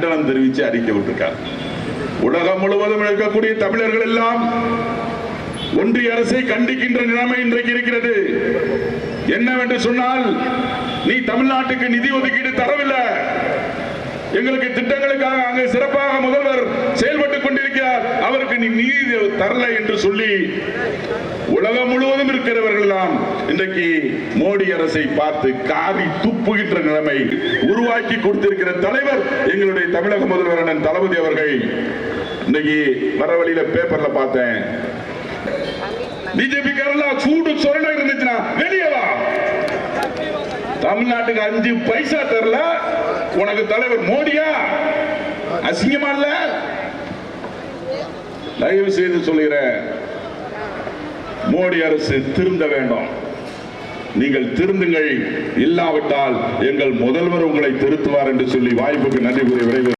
கண்டனம் தெரிவித்து அறிக்கை விட்டிருக்கார். உலகம் முழுவதும் இருக்கக்கூடிய தமிழர்கள் எல்லாம் ஒன்றிய அரசை கண்டிக்கின்ற நிலைமை இன்றைக்கு இருக்கிறது. என்னவென்று சொன்னால் நீ தமிழ்நாட்டுக்கு நிதி ஒதுக்கீடு தரவில்லை. எங்களுக்கு திட்டங்களுக்காக அங்கு சிறப்பாக முதல்வர் செயல் நீ நீதி தரல என்று சொல்லி உலகம் முழுவதும் இருக்கிறவர்கள் எல்லாம் இன்றைக்கு மோடி அரசை பார்த்து காரி துப்புகின்ற நிலைமை உருவாக்கி கொடுத்திருக்கிற தலைவர் எங்களுடைய தமிழக முதல்வர் அண்ணன் தளபதி அவர்கள். இன்னைக்கு வர வழியில பேப்பர்ல பார்த்தேன். பிஜேபி காரெல்லாம் சூடு சொரணம் இருந்துச்சுன்னா வெளியே வா. தமிழ்நாட்டுக்கு அஞ்சு பைசா தரல. உனக்கு தலைவர் மோடியா? அசிங்கமா இல்ல? தயவு செய்து சொல்லுகிற மோடி அரசு திருந்த வேண்டும். நீங்கள் திருந்துங்கள் இல்லாவிட்டால் எங்கள் முதல்வர் உங்களை திருத்துவார் என்று சொல்லி வாய்ப்புக்கு நன்றி கூறி விரைவு